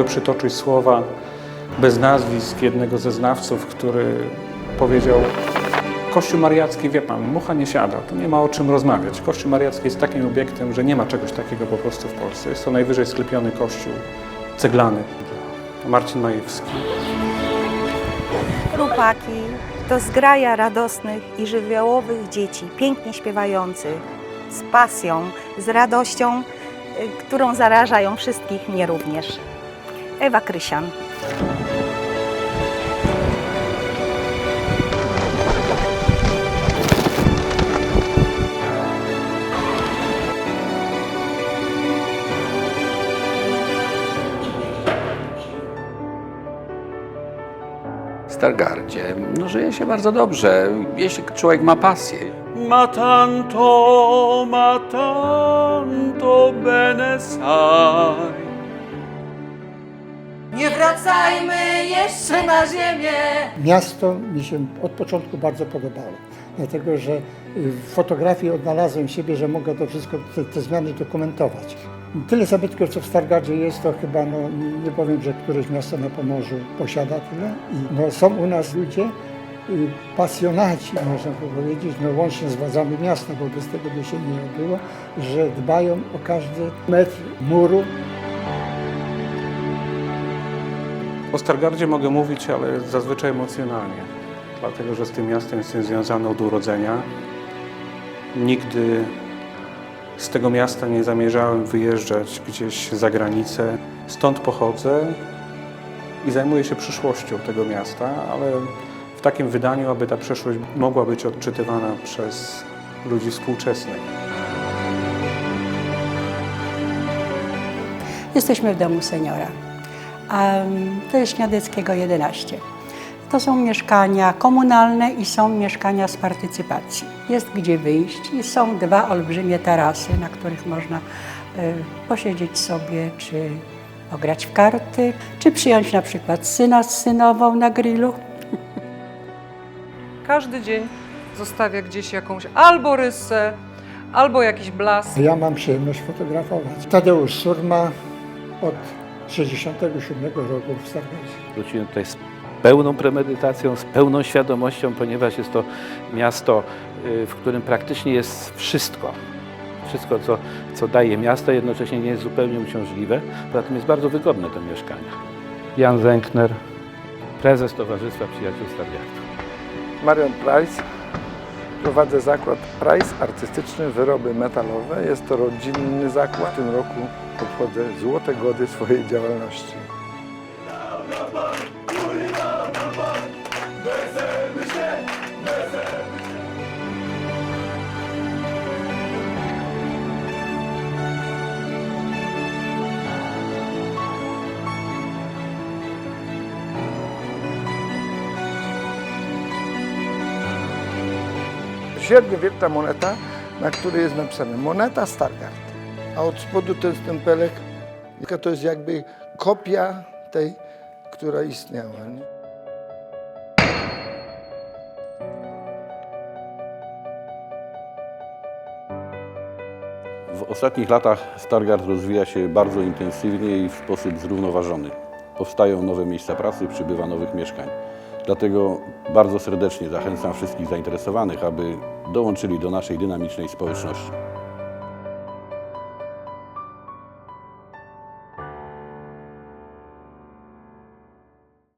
mogę przytoczyć słowa bez nazwisk jednego ze znawców, który powiedział Kościół mariacki, wie pan, mucha nie siada, to nie ma o czym rozmawiać. Kościół mariacki jest takim obiektem, że nie ma czegoś takiego po prostu w Polsce. Jest to najwyżej sklepiony kościół ceglany. Marcin Majewski. Chłopaki to zgraja radosnych i żywiołowych dzieci, pięknie śpiewających, z pasją, z radością, y, którą zarażają wszystkich, mnie również. Ewa Krysian. W Stargardzie no, żyje się bardzo dobrze, jeśli człowiek ma pasję. Ma tanto, ma tanto bene sai. Nie wracajmy jeszcze na ziemię. Miasto mi się od początku bardzo podobało, dlatego że y, w fotografii odnalazłem siebie, że mogę to wszystko, te, te zmiany dokumentować. Tyle zabytków, co w Stargardzie jest, to chyba, no, nie powiem, że któreś miasto na Pomorzu posiada tyle. I no, są u nas ludzie, y, pasjonaci, można powiedzieć, no, łącznie z władzami miasta, bo bez tego by się nie odbyło, że dbają o każdy metr muru, O Stargardzie mogę mówić, ale zazwyczaj emocjonalnie, dlatego że z tym miastem jestem związany od urodzenia. Nigdy z tego miasta nie zamierzałem wyjeżdżać gdzieś za granicę. Stąd pochodzę i zajmuję się przyszłością tego miasta, ale w takim wydaniu, aby ta przyszłość mogła być odczytywana przez ludzi współczesnych. Jesteśmy w domu seniora. A to jest Śniadeckiego 11. To są mieszkania komunalne i są mieszkania z partycypacji. Jest gdzie wyjść i są dwa olbrzymie tarasy, na których można y, posiedzieć sobie, czy pograć w karty, czy przyjąć na przykład syna z synową na grillu. Każdy dzień zostawia gdzieś jakąś albo rysę, albo jakiś blask. Ja mam przyjemność fotografować. Tadeusz Surma od 67 roku w Stargardzie. Wróciłem tutaj z pełną premedytacją, z pełną świadomością, ponieważ jest to miasto, y, w którym praktycznie jest wszystko. Wszystko, co, co daje miasto, jednocześnie nie jest zupełnie uciążliwe. Poza tym jest bardzo wygodne to mieszkanie. Jan Zękner, prezes Towarzystwa Przyjaciół Stargardu. Marian Price. Prowadzę zakład Price Artystyczny Wyroby Metalowe. Jest to rodzinny zakład. W tym roku obchodzę złote gody swojej działalności. Średniowieczna moneta, na której jest napisane moneta Stargard. A od spodu ten stempelek to jest jakby kopia tej, która istniała. Nie? W ostatnich latach Stargard rozwija się bardzo intensywnie i w sposób zrównoważony. Powstają nowe miejsca pracy, przybywa nowych mieszkań. Dlatego bardzo serdecznie zachęcam wszystkich zainteresowanych, aby dołączyli do naszej dynamicznej społeczności.